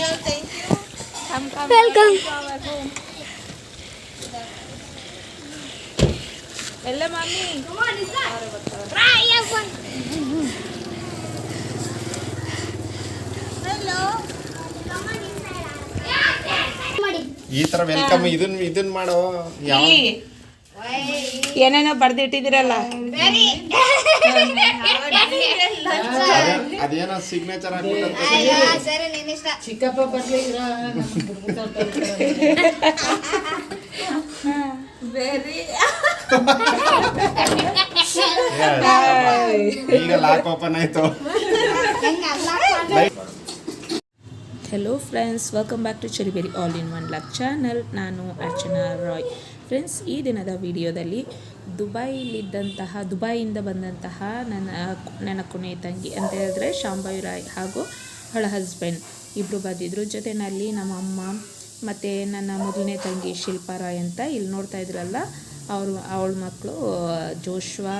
you, thank you. Come, come. Welcome. to our home. ಎಲ್ಲ mummy ಈ ತರ welcome ಇದನ್ ಇದನ್ ಮಾಡೋ ಯಾವ ಏನೇನೋ ಬರ್ದಿಟ್ಟಿದಿರಲ್ಲ ಅದೇ- ಅದೇನೋ ಸಿಗ್ನೇಚರ್ ಚಿಕ್ಕಪ್ಪ ಬರ್ಲಿ ಈಗ ಲಾಕ್ ಓಪನ್ ಆಯ್ತು. Hello friends welcome back to cherry berry all in one luck channel ನಾನು ಅರ್ಚನಾ ರಾಯ್ ಫ್ರೆಂಡ್ಸ್ ಈ ದಿನದ ವಿಡಿಯೋದಲ್ಲಿ ದುಬೈಲಿದ್ದಂತಹ, ದುಬೈಯಿಂದ ಬಂದಂತಹ ನನ್ನ ನನ್ನ ಕೊನೆಯ ತಂಗಿ ಅಂತ ಹೇಳಿದ್ರೆ ಶಾಂಭವಿ ರಾಯ್ ಹಾಗೂ ಅವಳ ಹಸ್ಬೆಂಡ್ ಇಬ್ಬರು ಬಂದಿದ್ದರು ಜೊತೆಯಲ್ಲಿ ನಮ್ಮ ಅಮ್ಮ ಮತ್ತು ನನ್ನ ಮೊದಲನೇ ತಂಗಿ ಶಿಲ್ಪಾ ರಾಯ್ ಅಂತ ಇಲ್ಲಿ ನೋಡ್ತಾ ಇದ್ರಲ್ಲ, ಅವರು, ಅವಳ ಮಕ್ಕಳು, ಜೋಶ್ವಾ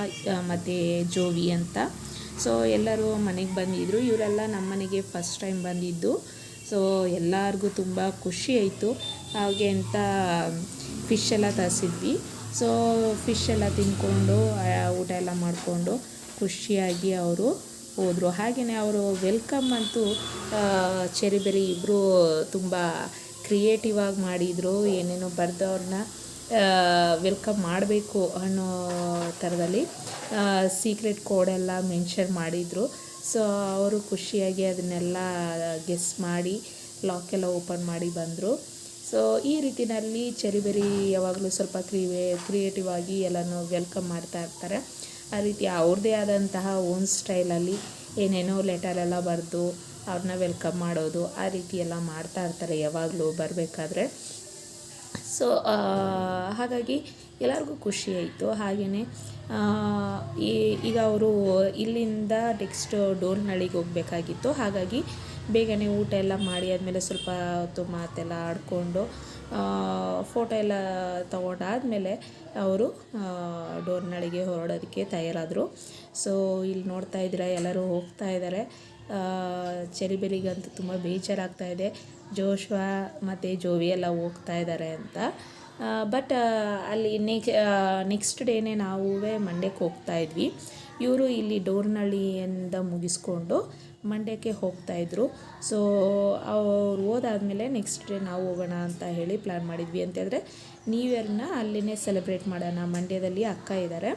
ಮತ್ತು ಜೋವಿ ಅಂತ. ಸೊ ಎಲ್ಲರೂ ಮನೆಗೆ ಬಂದಿದ್ದರು ಇವರೆಲ್ಲ ನಮ್ಮ ಮನೆಗೆ ಫಸ್ಟ್ ಟೈಮ್ ಬಂದಿದ್ದು. ಸೊ ಎಲ್ಲರಿಗೂ ತುಂಬ ಖುಷಿ ಆಯಿತು. ಹಾಗೆ ಅಂತ ಫಿಶ್ ಎಲ್ಲ ತರಿಸಿದ್ವಿ. ಸೊ ಫಿಶ್ ಎಲ್ಲ ತಿಂದ್ಕೊಂಡು ಊಟ ಎಲ್ಲ ಮಾಡಿಕೊಂಡು ಖುಷಿಯಾಗಿ ಅವರು ಹೋದರು. ಹಾಗೆಯೇ ಅವರು ವೆಲ್ಕಮ್ ಅಂತೂ ಚೆರಿಬೆರಿ ಇಬ್ಬರು ತುಂಬ ಕ್ರಿಯೇಟಿವ್ ಆಗಿ ಮಾಡಿದರು. ಏನೇನೋ ಬರೆದವ್ರನ್ನ ವೆಲ್ಕಮ್ ಮಾಡಬೇಕು ಅನ್ನೋ ಥರದಲ್ಲಿ ಸೀಕ್ರೆಟ್ ಕೋಡೆಲ್ಲ ಮೆನ್ಷನ್ ಮಾಡಿದರು. ಸೊ ಅವರು ಖುಷಿಯಾಗಿ ಅದನ್ನೆಲ್ಲ ಗೆಸ್ ಮಾಡಿ ಲಾಕೆಲ್ಲ ಓಪನ್ ಮಾಡಿ ಬಂದರು. ಸೊ ಈ ರೀತಿಯಲ್ಲಿ ಚೆರಿಬೆರಿ ಯಾವಾಗಲೂ ಸ್ವಲ್ಪ ಕ್ರಿಯೇ ಕ್ರಿಯೇಟಿವ್ ಆಗಿ ಎಲ್ಲನೂ ವೆಲ್ಕಮ್ ಮಾಡ್ತಾ ಇರ್ತಾರೆ. ಆ ರೀತಿ ಅವ್ರದ್ದೇ ಆದಂತಹ ಓನ್ ಸ್ಟೈಲಲ್ಲಿ ಏನೇನೋ ಲೆಟರೆಲ್ಲ ಬರೆದು ಅವ್ರನ್ನ ವೆಲ್ಕಮ್ ಮಾಡೋದು, ಆ ರೀತಿ ಎಲ್ಲ ಮಾಡ್ತಾ ಇರ್ತಾರೆ ಯಾವಾಗಲೂ ಬರಬೇಕಾದ್ರೆ. ಸೊ ಹಾಗಾಗಿ ಎಲ್ಲರಿಗೂ ಖುಷಿ ಆಯಿತು. ಹಾಗೆಯೇ ಈಗ ಅವರು ಇಲ್ಲಿಂದ ನೆಕ್ಸ್ಟ್ ಡೋಲ್ನಳ್ಳಿಗೆ ಹೋಗಬೇಕಾಗಿತ್ತು. ಹಾಗಾಗಿ ಬೇಗನೆ ಊಟ ಎಲ್ಲ ಮಾಡಿ ಆದಮೇಲೆ ಸ್ವಲ್ಪ ಹೊತ್ತು ಮಾತೆಲ್ಲ ಆಡಿಕೊಂಡು ಫೋಟೋ ಎಲ್ಲ ತೊಗೊಂಡಾದಮೇಲೆ ಅವರು ಡೋರ್ನಳಿಗೆ ಹೊರಡೋದಕ್ಕೆ ತಯಾರಾದರು. ಸೊ ಇಲ್ಲಿ ನೋಡ್ತಾ ಇದ್ದೀರಾ, ಎಲ್ಲರೂ ಹೋಗ್ತಾ ಇದ್ದಾರೆ. ಚೆರಿಬೆರಿಗಂತೂ ತುಂಬ ಬೇಜಾರಾಗ್ತಾ ಇದೆ. ಜೋಶ್ವಾ ಮತ್ತು ಜೋವಿ ಎಲ್ಲ ಹೋಗ್ತಾ ಇದ್ದಾರೆ ಅಂತ. ಬಟ್ ಅಲ್ಲಿ ನೆಕ್ ನೆಕ್ಸ್ಟ್ ಡೇನೇ ನಾವು ಮಂಡ್ಯಕ್ಕೆ ಹೋಗ್ತಾ ಇದ್ವಿ. ಇವರು ಇಲ್ಲಿ ಡೋರ್ನಳ್ಳಿಯಿಂದ ಮುಗಿಸ್ಕೊಂಡು ಮಂಡ್ಯಕ್ಕೆ ಹೋಗ್ತಾಯಿದ್ರು ಸೊ ಅವ್ರು ಹೋದಾದ್ಮೇಲೆ ನೆಕ್ಸ್ಟ್ ಡೇ ನಾವು ಹೋಗೋಣ ಅಂತ ಹೇಳಿ ಪ್ಲ್ಯಾನ್ ಮಾಡಿದ್ವಿ ಅಂತೇಳಿದ್ರೆ ನ್ಯೂ ಇಯರ್ನ ಅಲ್ಲೇ ಸೆಲೆಬ್ರೇಟ್ ಮಾಡೋಣ. ಮಂಡ್ಯದಲ್ಲಿ ಅಕ್ಕ ಇದ್ದಾರೆ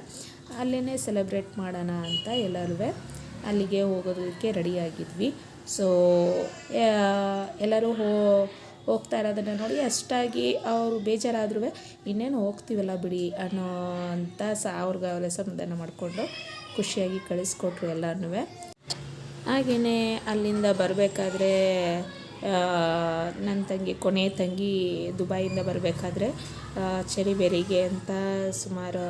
ಅಲ್ಲೇ ಸೆಲೆಬ್ರೇಟ್ ಮಾಡೋಣ ಅಂತ ಎಲ್ಲರೂ ಅಲ್ಲಿಗೆ ಹೋಗೋದಕ್ಕೆ ರೆಡಿಯಾಗಿದ್ವಿ ಸೊ ಎಲ್ಲರೂ ಹೋ, ಹೋಗ್ತಾ ಇರೋದನ್ನು ನೋಡಿ ಅಷ್ಟಾಗಿ ಅವರು ಬೇಜಾರಾದ್ರೂ ಇನ್ನೇನು ಹೋಗ್ತೀವಲ್ಲ ಬಿಡಿ ಅನ್ನೋ ಅಂತ ಸಹ ಅವ್ರಿಗೆ ಅವರೇ ಸಮಾಧಾನ ಮಾಡಿಕೊಂಡು ಖುಷಿಯಾಗಿ ಕಳಿಸ್ಕೊಟ್ರು ಎಲ್ಲನೂ ಹಾಗೆಯೇ ಅಲ್ಲಿಂದ ಬರಬೇಕಾದ್ರೆ ನನ್ನ ತಂಗಿ ಕೊನೆಯ ತಂಗಿ ದುಬೈಯಿಂದ ಬರಬೇಕಾದ್ರೆ ಚೆರಿಬೆರಿಗೆ ಅಂತ ಸುಮಾರು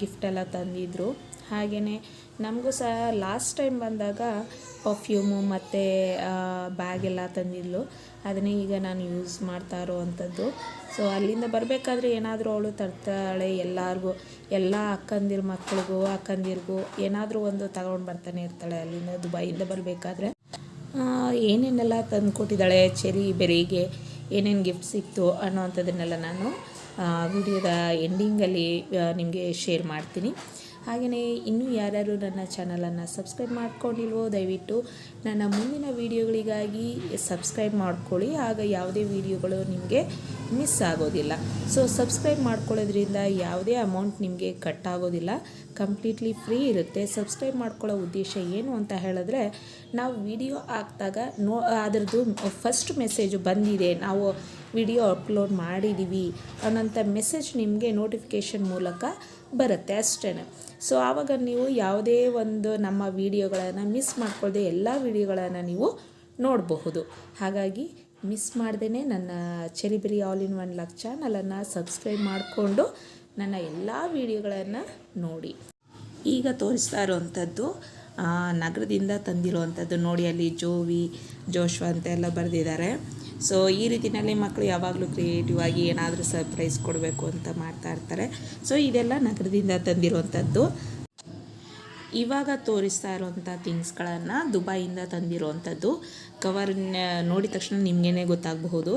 ಗಿಫ್ಟೆಲ್ಲ ತಂದಿದ್ರು. ಹಾಗೆಯೇ ನಮಗೂ ಸಹ ಲಾಸ್ಟ್ ಟೈಮ್ ಬಂದಾಗ ಪರ್ಫ್ಯೂಮು ಮತ್ತು ಬ್ಯಾಗ್ ಎಲ್ಲ ತಂದಿದ್ಲು. ಅದನ್ನೇ ಈಗ ನಾನು ಯೂಸ್ ಮಾಡ್ತಾ ಇರೋವಂಥದ್ದು ಸೊ ಅಲ್ಲಿಂದ ಬರಬೇಕಾದ್ರೆ ಏನಾದರೂ ಅವಳು ತರ್ತಾಳೆ, ಎಲ್ಲರಿಗೂ, ಎಲ್ಲ ಅಕ್ಕಂದಿರ ಮಕ್ಕಳಿಗೂ ಅಕ್ಕಂದಿರಿಗೂ ಏನಾದರೂ ಒಂದು ತಗೊಂಡು ಬರ್ತಾನೆ ಇರ್ತಾಳೆ ಅಲ್ಲಿಂದ ದುಬೈಯಿಂದ ಬರಬೇಕಾದ್ರೆ. ಏನೇನೆಲ್ಲ ತಂದು ಕೊಟ್ಟಿದ್ದಾಳೆ ಚೆರಿ ಬೆರಿಗೆ, ಏನೇನು ಗಿಫ್ಟ್ ಸಿಕ್ತು ಅನ್ನೋವಂಥದ್ದನ್ನೆಲ್ಲ ನಾನು ವಿಡಿಯೋದ ಎಂಡಿಂಗಲ್ಲಿ ನಿಮಗೆ ಶೇರ್ ಮಾಡ್ತೀನಿ. ಹಾಗೆಯೇ ಇನ್ನೂ ಯಾರ್ಯಾರು ನನ್ನ ಚಾನಲನ್ನು ಸಬ್ಸ್ಕ್ರೈಬ್ ಮಾಡ್ಕೊಂಡಿಲ್ವೋ, ದಯವಿಟ್ಟು ನನ್ನ ಮುಂದಿನ ವೀಡಿಯೋಗಳಿಗಾಗಿ ಸಬ್ಸ್ಕ್ರೈಬ್ ಮಾಡ್ಕೊಳ್ಳಿ. ಆಗ ಯಾವುದೇ ವೀಡಿಯೋಗಳು ನಿಮಗೆ ಮಿಸ್ ಆಗೋದಿಲ್ಲ. ಸೊ, ಸಬ್ಸ್ಕ್ರೈಬ್ ಮಾಡ್ಕೊಳ್ಳೋದ್ರಿಂದ ಯಾವುದೇ ಅಮೌಂಟ್ ನಿಮಗೆ ಕಟ್ ಆಗೋದಿಲ್ಲ. ಕಂಪ್ಲೀಟ್ಲಿ ಫ್ರೀ ಇರುತ್ತೆ. ಸಬ್ಸ್ಕ್ರೈಬ್ ಮಾಡ್ಕೊಳ್ಳೋ ಉದ್ದೇಶ ಏನು ಅಂತ ಹೇಳಿದ್ರೆ, ನಾವು ವಿಡಿಯೋ ಹಾಕಿದಾಗ ನೋ, ಅದರದ್ದು ಫಸ್ಟ್ ಮೆಸೇಜು ಬಂದಿದೆ. ನಾವು ವಿಡಿಯೋ ಅಪ್ಲೋಡ್ ಮಾಡಿದ್ದೀವಿ ಅನ್ನೋಂಥ ಮೆಸೇಜ್ ನಿಮಗೆ ನೋಟಿಫಿಕೇಷನ್ ಮೂಲಕ ಬರುತ್ತೆ ಅಷ್ಟೇ ಸೊ ಆವಾಗ ನೀವು ಯಾವುದೇ ಒಂದು ನಮ್ಮ ವಿಡಿಯೋಗಳನ್ನು ಮಿಸ್ ಮಾಡ್ಕೊಳ್ಳದೆ ಎಲ್ಲ ವಿಡಿಯೋಗಳನ್ನು ನೀವು ನೋಡಬಹುದು. ಹಾಗಾಗಿ ಮಿಸ್ ಮಾಡ್ದೇ ನನ್ನ cherry berry all in one luck ಚಾನಲನ್ನು ಸಬ್ಸ್ಕ್ರೈಬ್ ಮಾಡಿಕೊಂಡು ನನ್ನ ಎಲ್ಲ ವಿಡಿಯೋಗಳನ್ನು ನೋಡಿ. ಈಗ ತೋರಿಸ್ತಾ ಇರೋವಂಥದ್ದು ನಗರದಿಂದ ತಂದಿರುವಂಥದ್ದು ನೋಡಿ ಅಲ್ಲಿ ಜೋವಿ, ಜೋಶ್ವ ಅಂತ ಎಲ್ಲ ಬರೆದಿದ್ದಾರೆ. ಸೊ ಈ ರೀತಿಯಲ್ಲಿ ಮಕ್ಕಳು ಯಾವಾಗಲೂ ಕ್ರಿಯೇಟಿವ್ ಆಗಿ ಏನಾದರೂ ಸರ್ಪ್ರೈಸ್ ಕೊಡಬೇಕು ಅಂತ ಮಾಡ್ತಾ ಇರ್ತಾರೆ. ಸೊ ಇದೆಲ್ಲ ನಗರದಿಂದ ತಂದಿರುವಂಥದ್ದು. ಇವಾಗ ತೋರಿಸ್ತಾ ಇರುವಂಥ ಥಿಂಗ್ಸ್ಗಳನ್ನು ದುಬೈಯಿಂದ ತಂದಿರುವಂಥದ್ದು. ಕವರ್ ನೋಡಿದ ತಕ್ಷಣ ನಿಮಗೇ ಗೊತ್ತಾಗಬಹುದು.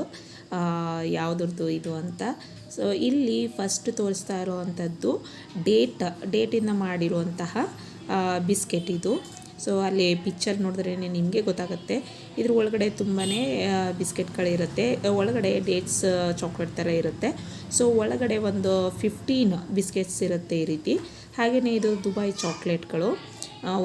ಯಾವುದ್ರದ್ದು ಇದು ಅಂತ. ಸೊ ಇಲ್ಲಿ ಫಸ್ಟ್ ತೋರಿಸ್ತಾ ಇರುವಂಥದ್ದು ಡೇಟ್ ಡೇಟಿಂದ ಮಾಡಿರುವಂತಹ ಬಿಸ್ಕೆಟ್ ಇದು. ಸೊ ಅಲ್ಲಿ ಪಿಕ್ಚರ್ ನೋಡಿದ್ರೇ ನಿಮಗೆ ಗೊತ್ತಾಗುತ್ತೆ. ಇದ್ರ ಒಳಗಡೆ ತುಂಬಾ ಬಿಸ್ಕೆಟ್ಗಳಿರುತ್ತೆ ಒಳಗಡೆ ಡೇಟ್ಸ್ ಚಾಕ್ಲೇಟ್ ಥರ ಇರುತ್ತೆ. ಸೊ ಒಳಗಡೆ ಒಂದು ಫಿಫ್ಟೀನ್ ಬಿಸ್ಕೆಟ್ಸ್ ಇರುತ್ತೆ ಈ ರೀತಿ. ಹಾಗೆಯೇ ಇದು ದುಬೈ ಚಾಕ್ಲೇಟ್ಗಳು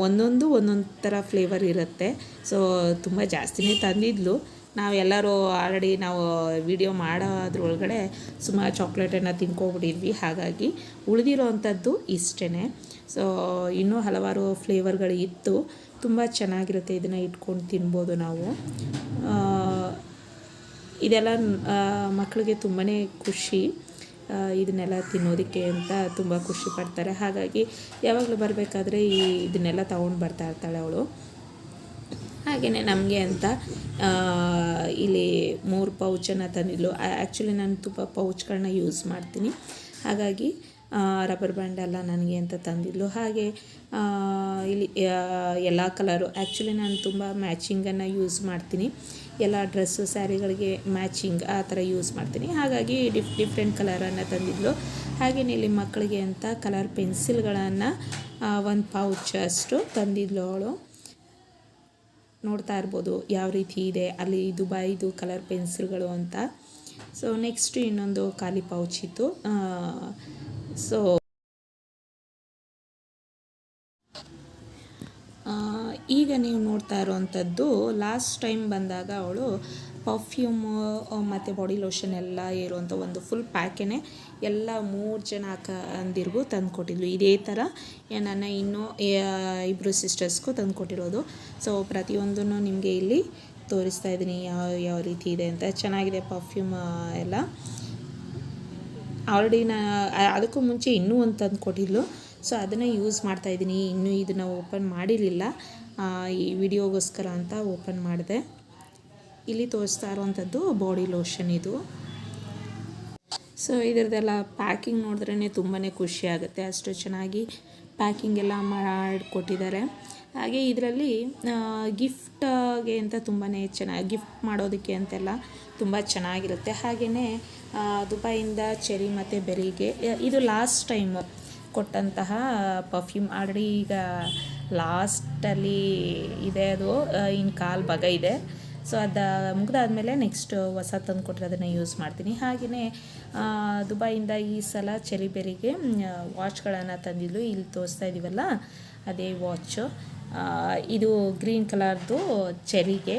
ಒಂದೊಂದು ಒಂದೊಂದು ಥರ ಫ್ಲೇವರ್ ಇರುತ್ತೆ. ಸೊ ತುಂಬ ಜಾಸ್ತಿನೇ ತಂದಿದ್ಲು. ನಾವೆಲ್ಲರೂ ಆಲ್ರೆಡಿ ನಾವು ವಿಡಿಯೋ ಮಾಡೋದ್ರೊಳಗಡೆ ಸುಮಾರು ಚಾಕ್ಲೇಟನ್ನು ತಿನ್ಕೊಬಿಟ್ಟಿದ್ವಿ. ಹಾಗಾಗಿ ಉಳಿದಿರೋ ಅಂಥದ್ದು ಇಷ್ಟೇ ಸೊ ಇನ್ನೂ ಹಲವಾರು ಫ್ಲೇವರ್ಗಳು ಇತ್ತು. ತುಂಬ ಚೆನ್ನಾಗಿರುತ್ತೆ ಇದನ್ನು ಇಟ್ಕೊಂಡು ತಿನ್ಬೋದು ನಾವು. ಇದೆಲ್ಲ ಮಕ್ಕಳಿಗೆ ತುಂಬಾ ಖುಷಿ. ಇದನ್ನೆಲ್ಲ ತಿನ್ನೋದಕ್ಕೆ ಅಂತ ತುಂಬ ಖುಷಿ ಪಡ್ತಾರೆ. ಹಾಗಾಗಿ ಯಾವಾಗಲೂ ಬರಬೇಕಾದ್ರೆ ಈ ಇದನ್ನೆಲ್ಲ ತೊಗೊಂಡು ಬರ್ತಾ ಇರ್ತಾಳೆ ಅವಳು. ಹಾಗೆಯೇ ನಮಗೆ ಅಂತ ಇಲ್ಲಿ ಮೂರು ಪೌಚನ್ನು ತಂದಿದ್ಲು. ಆ್ಯಕ್ಚುಲಿ ನಾನು ತುಂಬ ಪೌಚ್ಗಳನ್ನ ಯೂಸ್ ಮಾಡ್ತೀನಿ. ಹಾಗಾಗಿ ರಬ್ಬರ್ ಬ್ಯಾಂಡ್ ಎಲ್ಲ ನನಗೆ ಅಂತ ತಂದಿದ್ಲು. ಹಾಗೆ ಇಲ್ಲಿ ಎಲ್ಲ ಕಲರು ಆ್ಯಕ್ಚುಲಿ ನಾನು ತುಂಬ ಮ್ಯಾಚಿಂಗನ್ನು ಯೂಸ್ ಮಾಡ್ತೀನಿ. ಎಲ್ಲ ಡ್ರೆಸ್ಸು ಸ್ಯಾರಿಗಳಿಗೆ ಮ್ಯಾಚಿಂಗ್ ಆ ಥರ ಯೂಸ್ ಮಾಡ್ತೀನಿ. ಹಾಗಾಗಿ ಡಿಫ್ ಡಿಫ್ರೆಂಟ್ ಕಲರನ್ನು ತಂದಿದ್ಲು. ಹಾಗೆಯೇ ಇಲ್ಲಿ ಮಕ್ಕಳಿಗೆ ಅಂತ ಕಲರ್ ಪೆನ್ಸಿಲ್ಗಳನ್ನು ಒಂದು ಪೌಚ್ ಅಷ್ಟು ತಂದಿದ್ಲು ಅವಳು. ನೋಡ್ತಾ ಇರ್ಬೋದು ಯಾವ ರೀತಿ ಇದೆ. ಅಲ್ಲಿ ದುಬೈದು ಕಲರ್ ಪೆನ್ಸಿಲ್ಗಳು ಅಂತ. ಸೊ ನೆಕ್ಸ್ಟ್ ಇನ್ನೊಂದು ಖಾಲಿ ಪೌಚ್ ಇತ್ತು. ಸೊ ಈಗ ನೀವು ನೋಡ್ತಾ ಇರೋವಂಥದ್ದು ಲಾಸ್ಟ್ ಟೈಮ್ ಬಂದಾಗ ಅವಳು ಪರ್ಫ್ಯೂಮು ಮತ್ತು ಬಾಡಿ ಲೋಷನ್ ಎಲ್ಲ ಇರುವಂಥ ಒಂದು ಫುಲ್ ಪ್ಯಾಕೇನೆ ಎಲ್ಲ ಮೂರು ಜನ ಅಕ್ಕಂದಿರಿಗೂ ತಂದು ತಂದುಕೊಟ್ಟಿದ್ಲು ಇದೇ ಥರ ನನ್ನ ಇನ್ನೂ ಇಬ್ಬರು ಸಿಸ್ಟರ್ಸ್ಗೂ ತಂದು ಕೊಟ್ಟಿರೋದು ಸೊ ಪ್ರತಿಯೊಂದನ್ನು ನಿಮಗೆ ಇಲ್ಲಿ ತೋರಿಸ್ತಾ ಇದ್ದೀನಿ ಯಾವ ಯಾವ ರೀತಿ ಇದೆ ಅಂತ. ಚೆನ್ನಾಗಿದೆ ಪರ್ಫ್ಯೂಮ್ ಎಲ್ಲ. ಆಲ್ರೆಡಿ ನಾ, ಅದಕ್ಕೂ ಮುಂಚೆ ಇನ್ನೂ ಒಂದು ತಂದು ಕೊಟ್ಟಿದ್ಲು ಸೊ ಅದನ್ನು ಯೂಸ್ ಮಾಡ್ತಾಯಿದ್ದೀನಿ ಇನ್ನೂ ಇದನ್ನು ಓಪನ್ ಮಾಡಿರಲಿಲ್ಲ. ಈ ವಿಡಿಯೋಗೋಸ್ಕರ ಅಂತ ಓಪನ್ ಮಾಡಿದೆ. ಇಲ್ಲಿ ತೋರಿಸ್ತಾ ಇರುವಂಥದ್ದು ಬಾಡಿ ಲೋಷನ್ ಇದು. ಸೊ ಇದರದೆಲ್ಲ ಪ್ಯಾಕಿಂಗ್ ನೋಡಿದ್ರೇ ತುಂಬಾ ಖುಷಿ ಆಗುತ್ತೆ. ಅಷ್ಟು ಚೆನ್ನಾಗಿ ಪ್ಯಾಕಿಂಗ್ ಎಲ್ಲ ಮಾಡಿಕೊಟ್ಟಿದ್ದಾರೆ. ಹಾಗೆ ಇದರಲ್ಲಿ ಗಿಫ್ಟ್ಗೆ ಅಂತ ತುಂಬಾ ಚೆನ್ನಾಗಿ ಗಿಫ್ಟ್ ಮಾಡೋದಕ್ಕೆ ಅಂತೆಲ್ಲ ತುಂಬ ಚೆನ್ನಾಗಿರುತ್ತೆ. ಹಾಗೆಯೇ ದುಬೈಯಿಂದ ಚೆರಿ ಮತ್ತು ಬೆರಿಗೆ ಇದು ಲಾಸ್ಟ್ ಟೈಮ್ ಕೊಟ್ಟಂತಹ ಪರ್ಫ್ಯೂಮ್ ಆಲ್ರೆಡಿ ಈಗ ಲಾಸ್ಟಲ್ಲಿ ಇದೆ ಅದು ಇನ್ನು ಕಾಲು ಭಾಗ ಇದೆ. ಸೊ ಅದು ಮುಗಿದಾದ್ಮೇಲೆ ನೆಕ್ಸ್ಟ್ ಹೊಸ ತಂದು ಕೊಟ್ಟರೆ ಅದನ್ನು ಯೂಸ್ ಮಾಡ್ತೀನಿ. ಹಾಗೆಯೇ ದುಬೈಯಿಂದ ಈ ಸಲ ಚೆರಿಬೆರಿಗೆ ವಾಚ್ಗಳನ್ನು ತಂದಿದ್ಲು ಇಲ್ಲಿ ತೋರಿಸ್ತಾ ಇದ್ದೀವಲ್ಲ ಅದೇ ವಾಚು ಇದು ಗ್ರೀನ್ ಕಲರ್ದು ಚೆರಿಗೆ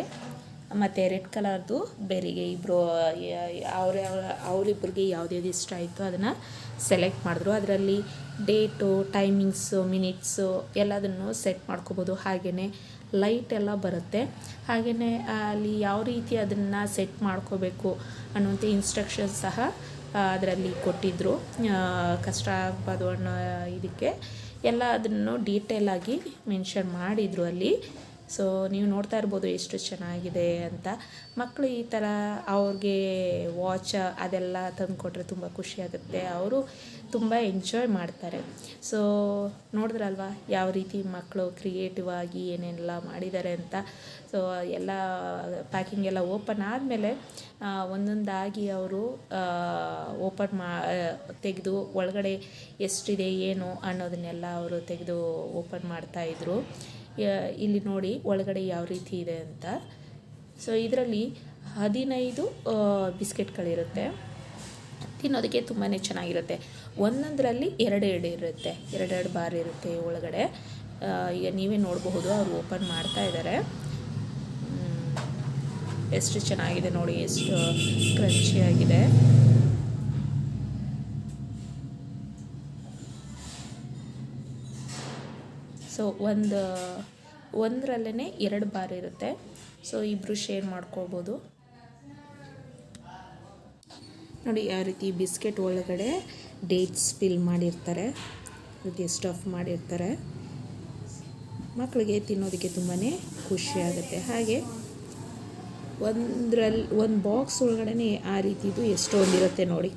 ಮತ್ತು ರೆಡ್ ಕಲರ್ದು ಬೆರಿಗೆ ಇಬ್ಬರು ಅವ್ರ ಅವರಿಬ್ಬರಿಗೆ ಯಾವುದ್ಯಾವ್ದು ಇಷ್ಟ ಆಯಿತು ಅದನ್ನು ಸೆಲೆಕ್ಟ್ ಮಾಡಿದ್ರು. ಅದರಲ್ಲಿ ಡೇಟು ಟೈಮಿಂಗ್ಸು ಮಿನಿಟ್ಸು ಎಲ್ಲದನ್ನು ಸೆಟ್ ಮಾಡ್ಕೋಬೋದು. ಹಾಗೆಯೇ ಲೈಟ್ ಎಲ್ಲ ಬರುತ್ತೆ. ಹಾಗೆಯೇ ಅಲ್ಲಿ ಯಾವ ರೀತಿ ಅದನ್ನು ಸೆಟ್ ಮಾಡ್ಕೋಬೇಕು ಅನ್ನುವಂಥ ಇನ್ಸ್ಟ್ರಕ್ಷನ್ ಸಹ ಅದರಲ್ಲಿ ಕೊಟ್ಟಿದ್ದರು ಕಷ್ಟ ಆಗಬಾರ್ದು ಅನ್ನೋ ಇದಕ್ಕೆ ಎಲ್ಲ ಅದನ್ನು ಡೀಟೇಲಾಗಿ ಮೆನ್ಷನ್ ಮಾಡಿದರು ಅಲ್ಲಿ. ಸೊ ನೀವು ನೋಡ್ತಾ ಇರ್ಬೋದು ಎಷ್ಟು ಚೆನ್ನಾಗಿದೆ ಅಂತ. ಮಕ್ಕಳು ಈ ಥರ ಅವ್ರಿಗೆ ವಾಚ್ ಅದೆಲ್ಲ ತಂದುಕೊಟ್ರೆ ತುಂಬ ಖುಷಿಯಾಗುತ್ತೆ ಅವರು ತುಂಬ ಎಂಜಾಯ್ ಮಾಡ್ತಾರೆ. ಸೊ ನೋಡಿದ್ರಲ್ವಾ ಯಾವ ರೀತಿ ಮಕ್ಕಳು ಕ್ರಿಯೇಟಿವ್ ಆಗಿ ಏನೆಲ್ಲ ಮಾಡಿದ್ದಾರೆ ಅಂತ? ಸೊ ಎಲ್ಲ ಪ್ಯಾಕಿಂಗ್ ಎಲ್ಲ ಓಪನ್ ಆದಮೇಲೆ ಒಂದೊಂದಾಗಿ ಅವರು ಓಪನ್ ಮಾ ತೆಗೆದು ಒಳಗಡೆ ಎಷ್ಟಿದೆ ಏನು ಅನ್ನೋದನ್ನೆಲ್ಲ ಅವರು ತೆಗೆದು ಓಪನ್ ಮಾಡ್ತಾಯಿದ್ರು ಇಲ್ಲಿ ನೋಡಿ ಒಳಗಡೆ ಯಾವ ರೀತಿ ಇದೆ ಅಂತ. ಸೊ ಇದರಲ್ಲಿ ಹದಿನೈದು ಬಿಸ್ಕೆಟ್ಗಳಿರುತ್ತೆ ತಿನ್ನೋದಕ್ಕೆ ತುಂಬಾ ಚೆನ್ನಾಗಿರುತ್ತೆ. ಒಂದೊಂದರಲ್ಲಿ ಎರಡೆರಡು ಇರುತ್ತೆ. ಎರಡೆರಡು ಬಾರ್ ಇರುತ್ತೆ ಒಳಗಡೆ. ಈಗ ನೀವೇ ನೋಡಬಹುದು ಅವರು ಓಪನ್ ಮಾಡ್ತಾ ಇದ್ದಾರೆ ಎಷ್ಟು ಚೆನ್ನಾಗಿದೆ ನೋಡಿ, ಎಷ್ಟು ಕ್ರಂಚಿಯಾಗಿದೆ ಸೊ, ಒಂದು ಒಂದರಲ್ಲೇ ಎರಡು ಬಾರ್ ಇರುತ್ತೆ. ಸೊ ಇಬ್ಬರು ಶೇರ್ ಮಾಡ್ಕೋಬೋದು ನೋಡಿ ಯಾವ ರೀತಿ ಬಿಸ್ಕೆಟ್ ಒಳಗಡೆ ಡೇಟ್ಸ್ ಫಿಲ್ ಮಾಡಿರ್ತಾರೆ. ರೀತಿ ಸ್ಟಫ್ ಮಾಡಿರ್ತಾರೆ. ಮಕ್ಕಳಿಗೆ ತಿನ್ನೋದಕ್ಕೆ ತುಂಬಾ ಖುಷಿಯಾಗುತ್ತೆ ಹಾಗೆ ಒಂದರಲ್ಲಿ ಒಂದು ಬಾಕ್ಸ್ ಒಳಗಡೆ ಆ ರೀತಿದು ಎಷ್ಟೊಂದಿರುತ್ತೆ ನೋಡಿ.